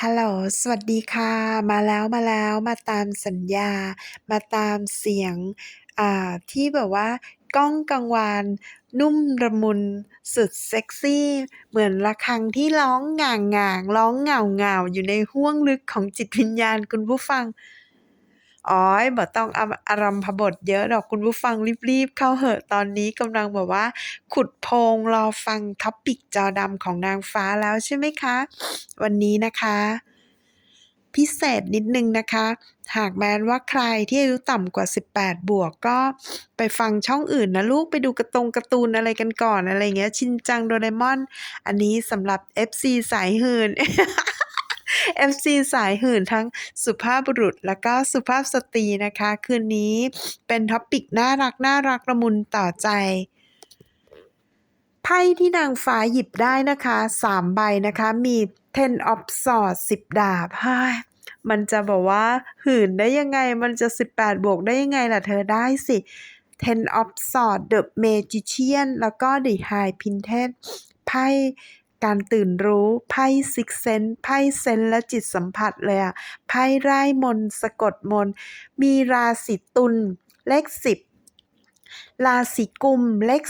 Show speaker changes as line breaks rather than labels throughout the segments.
ฮัลโหล สวัสดีค่ะ มาแล้วมาแล้วมาตามสัญญา มาตามเสียงอ่าที่แบบว่าก้องกังวาน นุ่มระมุน สุดเซ็กซี่ เหมือนระฆังที่ร้องงาง่างร้องเงาเงาอยู่ในห้วงลึกของจิตวิญญาณคุณผู้ฟัง อ๋อยบ่ต้องอำอารัมภบทเยอะดอกคุณผู้ฟังรีบๆ เข้าเหอะตอนนี้กำลังแบบว่า ขุดโพงรอฟัง topic จอดำของนางฟ้าแล้วใช่ไหมคะ วันนี้นะคะ พิเศษนิดนึงนะคะ หากแม้นว่าใครที่อายุต่ำกว่า 18 บวกก็ไปฟังช่องอื่นนะลูกไปดูกร์ตงการ์ตูนอะไรกันก่อนอะไรเงี้ย ชินจังโดเรมอน อันนี้สำหรับ FC สายหื่น FC สายหื่นทั้งสุภาพบุรุษและก็สุภาพสตรีนะคะ คืนนี้เป็น topic น่ารักๆละมุนต่อใจไพ่ที่นางฟ้าหยิบได้นะคะ3ใบนะคะ มี Ten of Swords 10ดาบเฮ้ยมันจะแบบว่าหื่นได้ยังไงมันจะ 18 บวกได้ยังไงล่ะเธอได้สิ Ten of Swords The Magician แล้วก็ The High Priestess ไพ่ การตื่นรู้ไพ่ซิกเซนไพ่เซนและจิตสัมผัสเลยอะไพ่ไร่มนสะกดมน มีราศีตุลเลขสิบ ราศีกุมเลข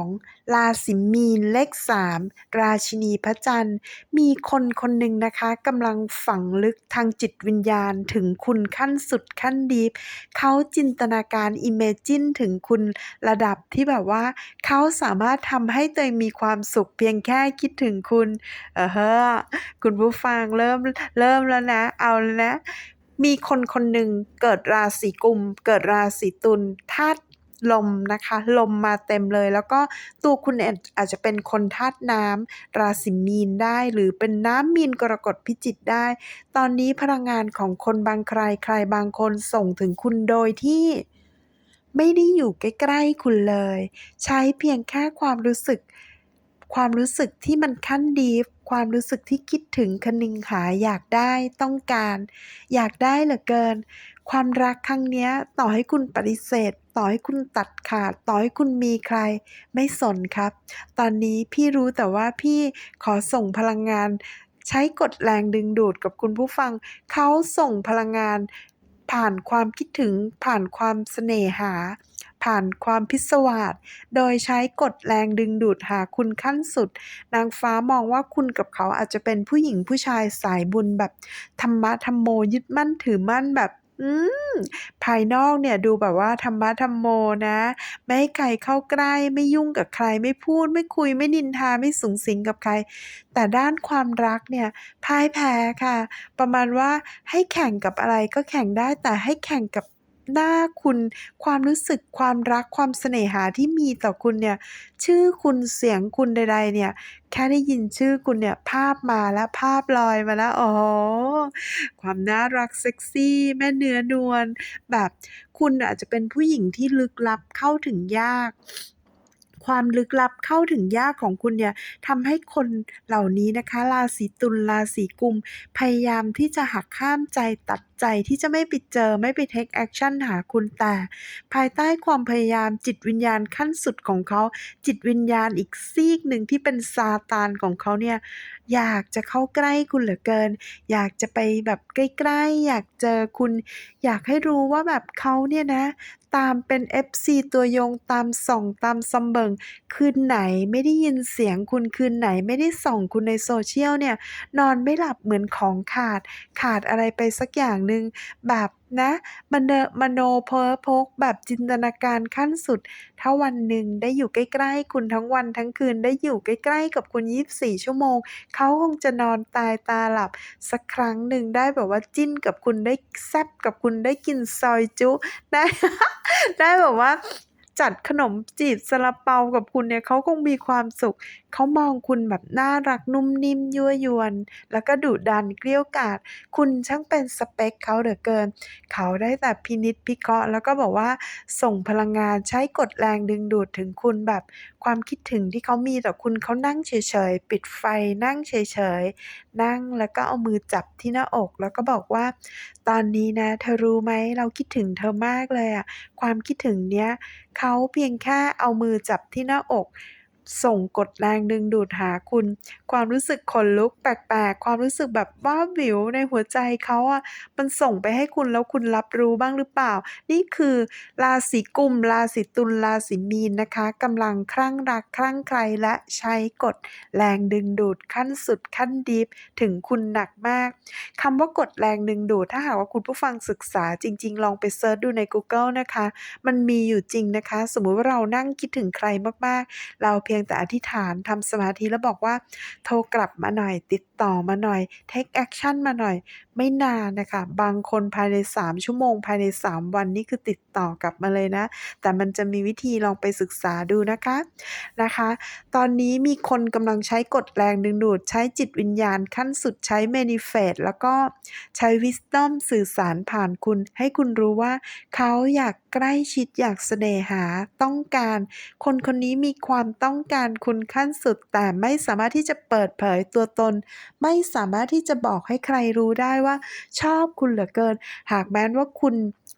2ราศีมีนเลข3ราชินีพระจันทร์ มีคนคนหนึ่งนะคะกำลังฝังลึกทางจิตวิญญาณถึงคุณขั้นสุดขั้นดีเขาจินตนาการ imagine ถึงคุณระดับที่แบบว่า เขาสามารถทำให้ตัวเองมีความสุขเพียงแค่คิดถึงคุณ เอะฮะคุณผู้ฟังเริ่มเริ่มแล้วนะ เอาแล้วนะมีคนคนหนึ่งเกิดราศีกุม เกิดราศีตุลธาตุ ลมนะคะ ลมมาเต็มเลย แล้วก็ตัวคุณเนี่ยอาจจะเป็นคนธาตุน้ำราศีมีนได้ หรือเป็นน้ำมีนกรกฎพิจิกได้ ตอนนี้พลังงานของคนบางใครใครบางคนส่งถึงคุณโดยที่ไม่ได้อยู่ใกล้ๆคุณเลย ใช้เพียงแค่ความรู้สึก ความรู้สึกที่มันขั้นดีป ความรู้สึกที่คิดถึงคนึงหาอยากได้ต้องการ อยากได้เหลือเกิน ความรักครั้งนี้ต่อให้คุณปฏิเสธ ต่อให้คุณตัดขาด ต่อให้คุณมีใคร ไม่สนครับ ตอนนี้พี่รู้แต่ว่าพี่ขอส่งพลังงาน ใช้กฎแรงดึงดูดกับคุณผู้ฟัง เขาส่งพลังงานผ่านความคิดถึงผ่านความเสน่หา ผ่านความพิศวาสโดยใช้กฎแรงดึงดูดหาคุณขั้นสุด นางฟ้ามองว่าคุณกับเขาอาจจะเป็นผู้หญิงผู้ชายสายบุญแบบ ธรรมะธัมโมยึดมั่นถือมั่นแบบอืมภายนอกเนี่ยดูแบบว่าธรรมะธัมโมนะ ไม่ให้ใครเข้าใกล้ไม่ยุ่งกับใครไม่พูด ไม่คุยไม่นินทาไม่สุงสิงกับใคร แต่ด้านความรักเนี่ยพ่ายแพ้ค่ะ ประมาณว่าให้แข่งกับอะไรก็แข่งได้แต่ให้แข่งกับ หน้าคุณ ความรู้สึกความรักความเสน่หาที่มีต่อคุณเนี่ย ชื่อคุณเสียงคุณใด ๆ เนี่ย แค่ได้ยินชื่อคุณเนี่ย ภาพมาแล้วภาพลอยมาแล้วโอ้โฮความน่ารักเซ็กซี่ แม่เนื้อนวลแบบคุณอาจจะเป็นผู้หญิงที่ลึกลับเข้าถึงยาก ความลึกลับเข้าถึงยากของคุณเนี่ยทำให้คนเหล่านี้นะคะ ราศีตุลราศีกุม พยายามที่จะหักห้ามใจตัดใจที่จะไม่ไปเจอไม่ไปเทกแอกชันหาคุณแต่ ภายใต้ความพยายามจิตวิญญาณขั้นสุดของเขา จิตวิญญาณอีกซีกหนึ่งที่เป็นซาตานของเขาเนี่ยอยากจะเข้าใกล้คุณเหลือเกิน อยากจะไปแบบใกล้ๆ อยากเจอคุณ อยากให้รู้ว่าแบบเขาเนี่ยนะ ตามเป็น FC ตัวยงตามส่องตามซัมเบิงคืนไหนไม่ได้ยินเสียงคุณคืนไหนไม่ได้ส่องคุณในโซเชียลเนี่ยนอนไม่หลับเหมือนของขาด ขาดอะไรไปสักอย่างหนึ่งแบบ นะมะเนอมโนเพ้อพกแบบจินตนาการขั้นสุด ถ้าวันหนึ่งได้อยู่ใกล้ๆ คุณทั้งวันทั้งคืนได้อยู่ใกล้ๆ กับคุณ24 ชั่วโมง เขาคงจะนอนตายตาหลับ สักครั้งหนึ่งได้แบบว่าจิ้นกับคุณได้แซบกับคุณได้กินซอยจุได้ได้แบบว่า จัดขนมจีบซาลาเปากับคุณเนี่ยเขาคงมีความสุข เขามองคุณแบบน่ารักนุ่มนิ่มยั่วยวน แล้วก็ดุดันเกรี้ยวกาดคุณช่างเป็นสเปกเขาเหลือเกิน เขาได้แต่พินิจพิเคราะห์แล้วก็แบบว่าส่งพลังงานใช้กฎแรงดึงดูดถึงคุณแบบความคิดถึงที่เขามีต่อคุณเขานั่งเฉยๆ ปิดไฟนั่งเฉยๆ นั่งแล้วก็เอามือจับที่หน้าอก แล้วก็บอกว่า"ตอนนี้นะ เธอรู้ไหมเราคิดถึงเธอมากเลยอะ"ความคิดถึงเนี้ยเขาเพียงแค่เอามือจับที่หน้าอก ส่งกฎแรงดึงดูดหาคุณ ความรู้สึกขนลุกแปลกๆ ความรู้สึกแบบวาหวิวในหัวใจเขาอะมันส่งไปให้คุณแล้วคุณรับรู้บ้างหรือเปล่า นี่คือราศีกุมราศีตุลราศีมีนนะคะกำลังคลั่งรักคลั่งใครและใช้กฎแรงดึงดูดขั้นสุดขั้นดีฟถึงคุณหนักมากคำว่ากฎแรงดึงดูดถ้าหากว่าคุณผู้ฟังศึกษาจริง ๆ ลองไปเซิร์ชดูใน Google นะคะ มันมีอยู่จริงนะคะ สมมุติว่าเรานั่งคิดถึงใครมากๆ เราเพียงแต่อธิษฐานทำสมาธิแล้วบอกว่า โทรกลับมาหน่อย ติดต่อมาหน่อย take action มาหน่อย ไม่นานนะคะ บางคนภายใน 3 ชั่วโมง ภายใน 3 วันนี่คือติดต่อกลับมาเลยนะ แต่มันจะมีวิธีลองไปศึกษาดูนะคะนะคะ ตอนนี้มีคนกำลังใช้กฎแรงดึงดูดใช้จิตวิญญาณขั้นสุดใช้ manifest แล้วก็ใช้ wisdom สื่อสารผ่านคุณ ให้คุณรู้ว่าเขาอยากใกล้ชิดอยากเสน่หาต้องการ คนคนนี้มีความต้องการคุณขั้นสุด แต่ไม่สามารถที่จะเปิดเผยตัวตน ไม่สามารถที่จะบอกให้ใครรู้ได้ว่า ชอบคุณเหลือเกิน หากแม้นว่าคุณ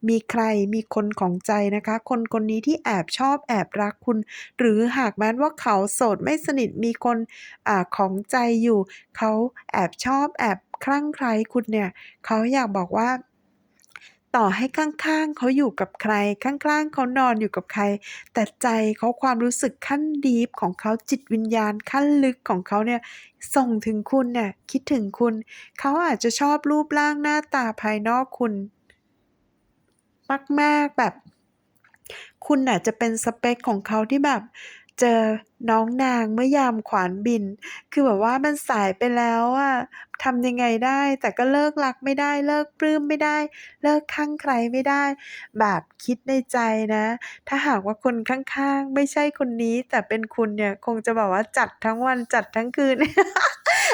มีใครมีคนของใจนะคะ คนคนนี้ที่แอบชอบแอบรักคุณ หรือหากแม้นว่าเขาโสดไม่สนิทมีคนอ่าของใจอยู่ เขาแอบชอบแอบคลั่งไคล้คุณเนี่ย เขาอยากบอกว่า ต่อให้ข้างๆเขาอยู่กับใคร ข้างๆเขานอนอยู่กับใคร แต่ใจเขาความรู้สึกขั้นดีปของเขาจิตวิญญาณขั้นลึกของเขาเนี่ยส่งถึงคุณเนี่ยคิดถึงคุณ เขาอาจจะชอบรูปร่างหน้าตาภายนอกคุณ มากๆแบบ คุณน่ะจะเป็นสเปกของเขาที่แบบ เจอ น้องนางเมื่อยามขวานบิน คือแบบว่ามันสายไปแล้วอะทำยังไงได้แต่ก็เลิกรักไม่ได้เลิกปลื้มไม่ได้ เลิกคลั่งไคล้ไม่ได้ แบบคิดในใจนะ ถ้าหากว่าคนข้างๆ ไม่ใช่คนนี้ แต่เป็นคุณเนี่ยคงจะแบบว่าจัดทั้งวันจัดทั้งคืน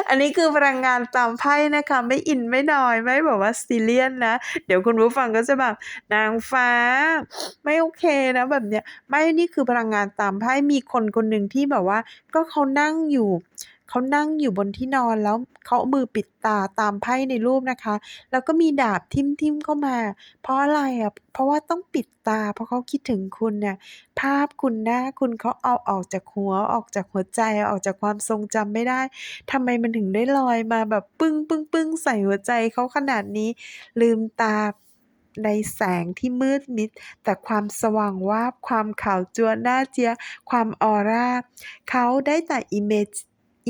อันนี้คือพลังงานตามไพ่นะคะ ไม่อินไม่นอยไม่แบบว่าซีเรียสนะเดี๋ยวคุณผู้ฟังก็จะแบบนางฟ้า ไม่โอเคนะแบบเนี้ยไม่นี่คือพลังงานตามไพ่มีคนคนหนึ่งที่ที่แบบว่า ก็เขานั่งอยู่เขานั่งอยู่บนที่นอนแล้วเขาเอามือปิดตาตามไพ่ในรูปนะคะ แล้วก็มีดาบทิ่มๆเข้ามา เพราะอะไรอะเพราะว่าต้องปิดตา เพราะเขาคิดถึงคุณเนี่ยภาพคุณหน้าคุณเขาเอาออกจากหัวออกจากหัวใจออกจากความทรงจำไม่ได้ทำไมมันถึงได้ลอยมาแบบปึ้งๆๆใส่หัวใจเขาขนาดนี้ ลืมตา ในแสงที่มืดมิด แต่ความสว่างวาบความขาวจัวหน้าเจีย ความออร่า เขาได้แต่อิเมจ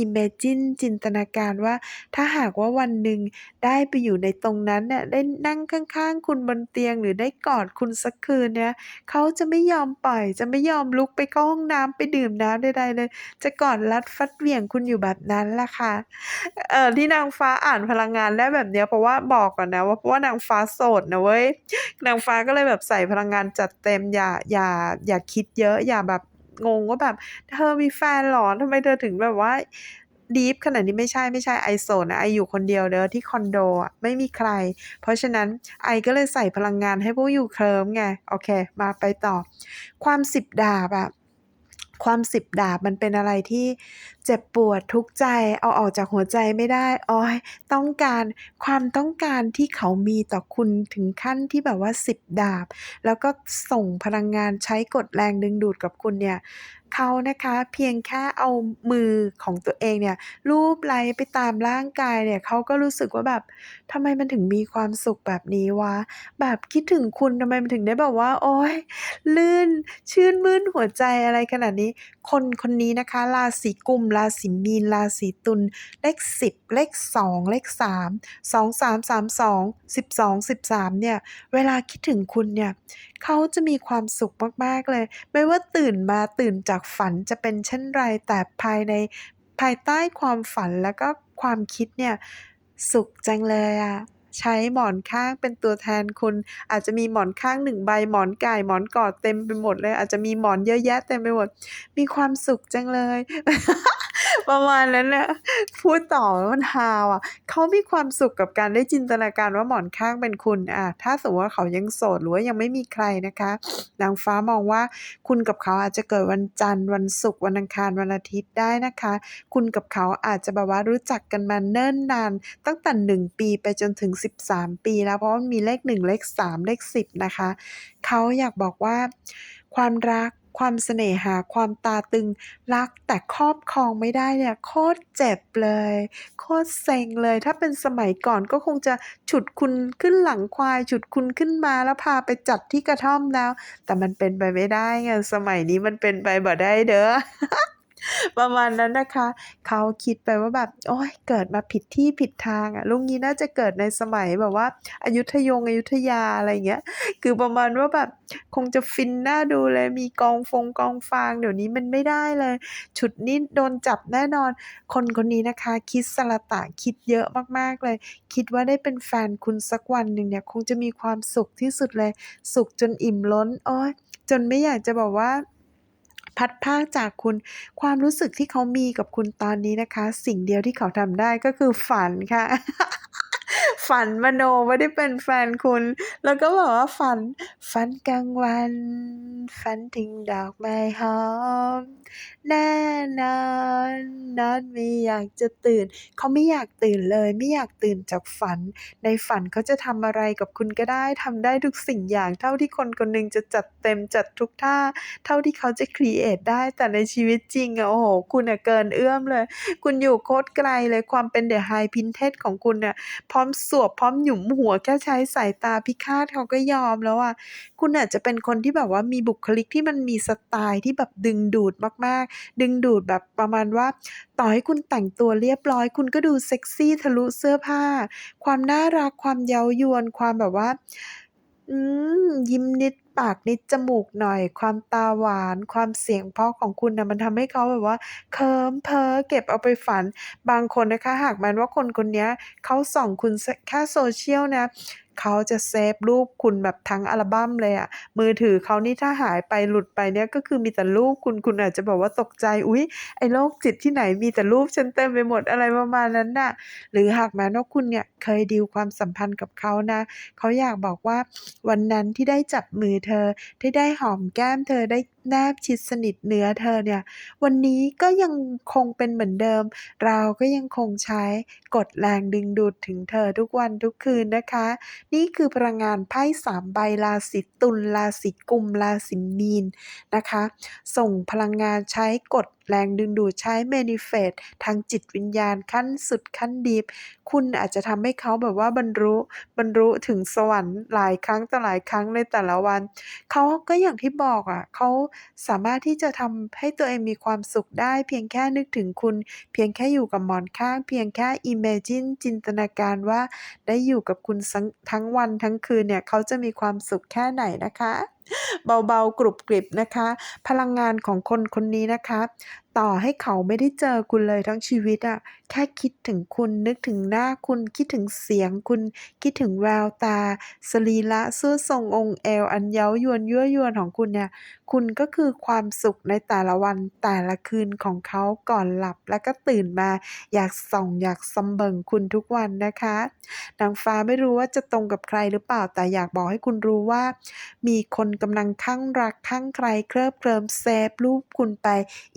imagine จินตนาการว่า ถ้าหากว่าวันหนึ่งได้ไปอยู่ในตรงนั้นน่ะได้นั่งข้างๆ คุณบนเตียงหรือได้กอดคุณสักคืนเนี่ยเขาจะไม่ยอมปล่อย จะไม่ยอมลุกไปเข้าห้องน้ำไปดื่มน้ำใดๆเลย จะกอดรัดฟัดเหวี่ยงคุณอยู่แบบนั้นล่ะค่ะเออที่นางฟ้าอ่านพลังงานได้แบบเนี้ยเพราะว่าบอกก่อนนะว่าเพราะว่านางฟ้าโสดนะเว้ยนางฟ้าก็เลยแบบใส่พลังงานจัดเต็มอย่าอย่าอย่าคิดเยอะอย่าแบบ งงว่าแบบ"เธอมีแฟนหรอ?ทำไมเธอถึงแบบว่าดีฟขนาดนี้?"ไม่ใช่ไม่ใช่ไอโซนะไออยู่คนเดียวเด้อที่คอนโดอะไม่มีใคร เพราะฉะนั้นไอก็เลยใส่พลังงานให้พวกยูเคลิมไง โอเค มาไปต่อ ความสิบดาบอะความสิบดาบมันเป็นอะไรที่ เจ็บปวดทุกใจเอาออกจากหัวใจไม่ได้โอ๊ยต้องการความต้องการที่เขามีต่อคุณถึงขั้นที่แบบว่าสิบดาบ แล้วก็ส่งพลังงานใช้กฎแรงดึงดูดกับคุณเนี่ยเขานะคะเพียงแค่เอามือของตัวเองเนี่ยลูบไล้ไปตามร่างกายเนี่ยเขาก็รู้สึกว่าแบบทำไมมันถึงมีความสุขแบบนี้วะแบบคิดถึงคุณทำไมมันถึงได้แบบว่า โอ๊ยลื่นชื่นมื่นหัวใจอะไรขนาดนี้ คนคนนี้นะคะราศีกุมราศีมีน ราศีตุล เลข 10 เลข 2 เลข 3 2332 12 13 เนี่ย เวลาคิดถึงคุณเนี่ยเขาจะมีความสุขมากๆเลย ไม่ว่าตื่นมาตื่นจากฝันจะเป็นเช่นไร แต่ภายในภายใต้ความฝันแล้วก็ความคิดเนี่ย สุขจังเลยอะใช้หมอนข้างเป็นตัวแทนคุณ อาจจะมีหมอนข้าง1ใบหมอนไก่หมอนกอดเต็มไปหมดเลย อาจจะมีหมอนเยอะแยะเต็มไปหมด มีความสุขจังเลย ประมาณนั้นน่ะพูดต่อวมันฮาว่ะเขามีความสุขกับการได้จินตนาการว่าหมอนข้างเป็นคุณอาถ้าสมมติว่าเขายังโสดหรือว่ายังไม่มีใครนะคะนางฟ้ามองว่าคุณกับเขาอาจจะเกิดวันจันทร์วันศุกร์วันอังคารวันอาทิตย์ได้นะคะ คุณกับเขาอาจจะแบบว่ารู้จักกันมาเนิ่นนาน ตั้งแต่1ปีไปจนถึง 13 ปีแล้วเพราะมันมีเลข 1 เลข 3 เลข 10 นะคะ เขาอยากบอกว่าความรัก ความเสน่หาความตาตึงรักแต่ครอบครองไม่ได้เนี่ยโคตรเจ็บเลย โคตรเซ็งเลย ถ้าเป็นสมัยก่อนก็คงจะฉุดคุณขึ้นหลังควาย ฉุดคุณขึ้นมาแล้วพาไปจัดที่กระท่อมแล้ว แต่มันเป็นไปไม่ได้ไงสมัยนี้มันเป็นไปบ่ได้เด้อ ประมาณนั้นนะคะ เขาคิดไปว่าแบบ โอ๊ยเกิดมาผิดที่ผิดทางอะลุงนี้น่าจะเกิดในสมัยแบบว่าอายุธยงอยุธยาอะไรเงี้ย คือประมาณว่าแบบคงจะฟินหน่าดูเลยมีกองฟงกองฟาง เดี๋ยวนี้มันไม่ได้เลยฉุดนี่โดนจับแน่นอน คนคนนี้นะคะ คิดสรตะคิดเยอะมากๆเลย คิดว่าได้เป็นแฟนคุณสักวันหนึ่งเนี่ย คงจะมีความสุขที่สุดเลย สุขจนอิ่มล้นโอ๊ยจนไม่อยากจะแบบว่า พัดพากจากคุณความรู้สึกที่เขามีกับคุณตอนนี้นะคะ สิ่งเดียวที่เขาทำได้ก็คือฝันค่ะ ฝันมโนว่ได้เป็นแฟนคุณ แล้วก็แบบว่าฝัน ฝันกลางวัน ฝันถึงดอกไม้หอม แน่นอนนอนไม่อยากจะตื่น เขาไม่อยากตื่นเลย ไม่อยากตื่นจากฝัน ในฝันเขาจะทำอะไรกับคุณก็ได้ทำได้ทุกสิ่งอย่างเท่าที่คนคนหนึ่งจะจัดเต็มจัดทุกท่า เท่าที่เขาจะครีเอตได้ แต่ในชีวิตจริงอะโอ้โฮคุณน่ะเกินเอื้อมเลย คุณอยู่โคตรไกลเลยความเป็น The High Princess ของคุณน่ะพร้อมสวบพร้อมหยุมหัวแค่ใช้สายตาพิฆาตเขาก็ยอมแล้วอะคุณอาจจะเป็นคนที่แบบว่ามีบุคลิกที่มันมีสไตล์ที่แบบดึงดูดมากๆ ดึงดูดแบบประมาณว่า ต่อให้คุณแต่งตัวเรียบร้อย คุณก็ดูเซ็กซี่ทะลุเสื้อผ้า ความน่ารักความเย้ายวนความแบบว่า อืมยิ้มนิด ปากนิดจมูกหน่อย ความตาหวาน ความเสียงเพราะของคุณนะมันทำให้เขาแบบว่าเคิมเพ้อเก็บเอาไปฝัน บางคนนะคะ หากมันว่าคนคนนี้เขาส่องคุณแค่โซเชียลนะ เขาจะเซฟรูปคุณแบบทั้งอัลบั้มเลยอะมือถือเขานี่ถ้าหายไปหลุดไปเนี่ยก็คือมีแต่รูปคุณคุณอาจจะแบบว่าตกใจอุ๊ยไอ้โรคจิตที่ไหนมีแต่รูปฉันเต็มไปหมดอะไรประมาณนั้นน่ะหรือหากแม้ว่าคุณเนี่ยเคยดีลความสัมพันธ์กับเขานะเขาอยากบอกว่าวันนั้นที่ได้จับมือเธอ ที่ได้หอมแก้มเธอได้ แนบชิดสนิทเนื้อเธอเนี่ย วันนี้ก็ยังคงเป็นเหมือนเดิม เราก็ยังคงใช้กดแรงดึงดูดถึงเธอทุกวันทุกคืนนะคะ นี่คือพลังงานไพ่สามใบราศีตุลราศีกุมราศีมีนนะคะ ส่งพลังงานใช้กด แรงดึงดูดใช้ Manifest ทางจิตวิญญาณขั้นสุดขั้นดีปคุณอาจจะทำให้เขาแบบว่าบรรลุบรรลุถึงสวรรค์หลายครั้งต่อหลายครั้งในแต่ละวัน เขาก็อย่างที่บอกอะเขาสามารถที่จะทำให้ตัวเองมีความสุขได้ เพียงแค่นึกถึงคุณ เพียงแค่อยู่กับหมอนข้าง เพียงแค่ Imagine จินตนาการว่าได้อยู่กับคุณซังทั้งวันทั้งคืนเนี่ย เขาจะมีความสุขแค่ไหนนะคะ เบาๆกรุบกริบนะคะ พลังงานของคนคนนี้นะคะ ต่อให้เขาไม่ได้เจอคุณเลยทั้งชีวิตอะแค่คิดถึงคุณนึกถึงหน้าคุณคิดถึงเสียงคุณ คิดถึงแววตา สรีระเสวดทรงองค์เอว อันเย้ายวนยั่วยวนของคุณเนี่ย คุณก็คือความสุขในแต่ละวันแต่ละคืนของเขาก่อนหลับแล้วก็ตื่นมา อยากส่องอยากซำเบิ่งคุณทุกวันนะคะนางฟ้าไม่รู้ว่าจะตรงกับใครหรือเปล่าแต่อยากบอกให้คุณรู้ว่า มีคนกำลังคลั่งรักคลั่งใครเคลิบเคลิ้มเซฟรูปคุณไป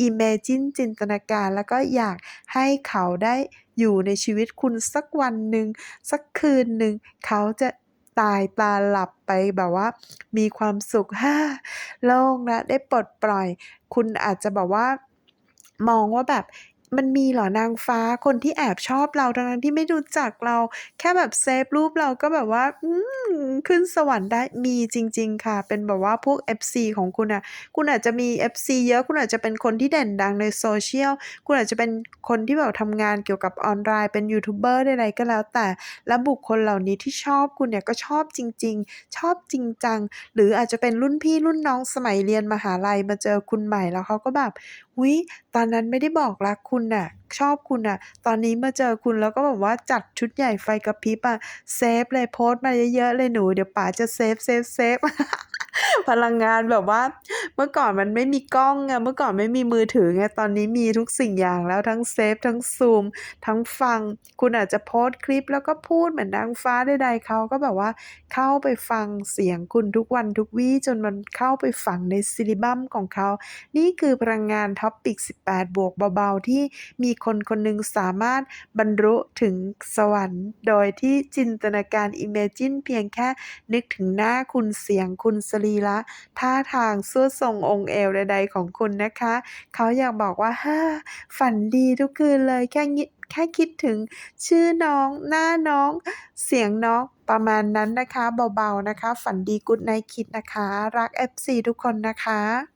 Imagine จินตนาการ แล้วก็อยากให้เขาได้อยู่ในชีวิตคุณสักวันหนึ่งสักคืนหนึ่งเขาจะตายตาหลับไปแบบว่า มีความสุขฮ่าโล่งนะได้ปลดปล่อย คุณอาจจะแบบว่ามองว่าแบบ มันมีเหรอนางฟ้าคนที่แอบชอบเราทั้งที่ไม่รู้จักเรา แค่แบบเซฟรูปเราก็แบบว่าอืขึ้นสวรรค์ได้มีจริง ๆ ค่ะ เป็นแบบว่าพวก FC ของคุณน่ะ คุณอาจจะมี FC เยอะคุณอาจจะเป็นคนที่เด่นดังใน Social คุณอาจจะเป็นคนที่แบบทำงานเกี่ยวกับออนไลน์เป็นยูทูบเบอร์ใดๆก็แล้วแต่ และบุคคลเหล่านี้ที่ชอบคุณเนี่ยก็ชอบจริง ๆ ชอบจริงจังหรืออาจจะเป็นรุ่นพี่รุ่นน้องสมัยเรียนมหาลัยมาเจอคุณใหม่แล้วเขาก็แบบ อุ๊ยตอนนั้นไม่ได้บอกรักคุณน่ะ ชอบคุณน่ะ ตอนนี้มาเจอคุณแล้วก็แบบว่าจัดชุดใหญ่ไฟกระพริบอะเซฟเลยโพสต์มาเยอะๆเลยหนู เดี๋ยวป๋าจะเซฟเซฟเซฟ พลังงานแบบว่า เมื่อก่อนมันไม่มีกล้องไงเมื่อก่อนไม่มีมือถือไงตอนนี้มีทุกสิ่งอย่างแล้วทั้งเซฟทั้งซูม ทั้งฟัง คุณอาจจะโพสต์คลิปแล้วก็พูดเหมือนนางฟ้าใดๆเขาก็แบบว่า เข้าไปฟังเสียงคุณทุกวันทุกวี่จนมันเข้าไปฝังในซิลิบัมของเขา นี่คือพลังงาน Topic 18 บวกเบาๆ ที่มีคนคนหนึ่งสามารถบรรลุถึงสวรรค์ โดยที่จินตนาการ Imagine เพียงแค่นึกถึงหน้าคุณเสียงคุณสรีระละท่าทางสู้ทรงองค์เอวใดๆของคุณนะคะ เขาอยากบอกว่าฮ่าฝันดีทุกคืนเลยแค่งิแค่คิดถึงชื่อน้องหน้าน้อง เสียงน้องประมาณนั้นนะคะ เบาๆนะคะ ฝันดี Good Night Kiss นะคะ รัก FC ทุกคนนะคะ